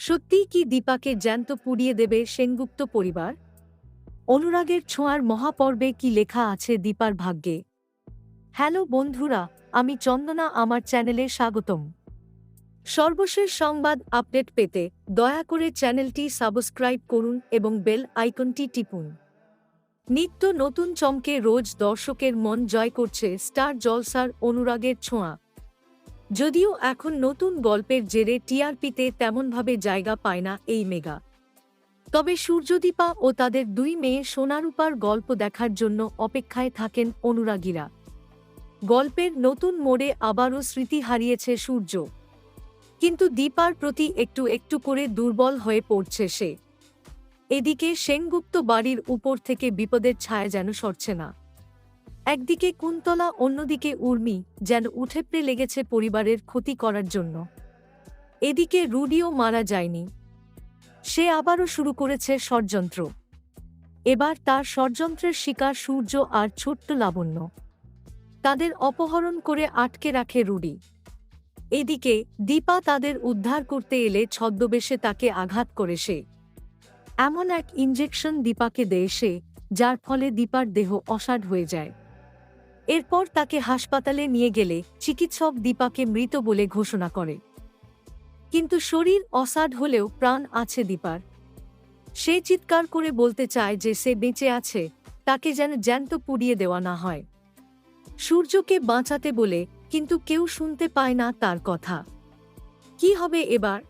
সত্যিই কি দীপাকে জ্যান্ত পুড়িয়ে দেবে সেনগুপ্ত পরিবার? অনুরাগের ছোঁয়ার মহাপর্বে কি লেখা আছে দীপার ভাগ্যে? হ্যালো বন্ধুরা, আমি চন্দনা, আমার চ্যানেলে স্বাগতম। সর্বশেষ সংবাদ আপডেট পেতে দয়া করে চ্যানেলটি সাবস্ক্রাইব করুন এবং বেল আইকনটি টিপুন। নিত্য নতুন চমকে রোজ দর্শকের মন জয় করছে স্টার জলসার অনুরাগের ছোঁয়া। যদিও এখন নতুন গল্পের জেরে টিআরপিতে তেমনভাবে জায়গা পায় না এই মেগা। তবে সূর্যদীপা ও তাদের দুই মেয়ে সোনারূপার গল্প দেখার জন্য অপেক্ষায় থাকেন অনুরাগীরা। গল্পের নতুন মোড়ে আবারও স্মৃতি হারিয়েছে সূর্য। কিন্তু দীপার প্রতি একটু একটু করে দুর্বল হয়ে পড়ছে সে। এদিকে সেনগুপ্ত বাড়ির উপর থেকে বিপদের ছায়া যেন সরছে না। একদিকে কুন্তলা, অন্যদিকে উর্মি, যেন উঠেপড়ে লেগেছে পরিবারের ক্ষতি করার জন্য। এদিকে রুডিও মারা যায়নি। সে আবারও শুরু করেছে ষড়যন্ত্র। এবার তার ষড়যন্ত্রের শিকার সূর্য আর ছোট্ট লাবণ্য। তাদের অপহরণ করে আটকে রাখে রুডি। এদিকে দীপা তাদের উদ্ধার করতে এলে ছদ্মবেশে তাকে আঘাত করে সে। এমন এক ইঞ্জেকশন দীপাকে দেয় সে, যার ফলে দীপার দেহ অসাড় হয়ে যায়। এরপর তাকে হাসপাতালে নিয়ে গেলে চিকিৎসক দীপাকে মৃত বলে ঘোষণা করে। কিন্তু শরীর অসাড় হলেও প্রাণ আছে দীপার। সে চিৎকার করে বলতে চায় যে সে বেঁচে আছে, তাকে যেন জ্যান্ত পুড়িয়ে দেওয়া না হয়। সূর্যকে বাঁচাতে বলে কিন্তু কেউ শুনতে পায় না তার কথা। কি হবে এবার?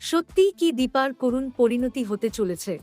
সত্যিই কি দীপার করুণ পরিণতি হতে চলেছে?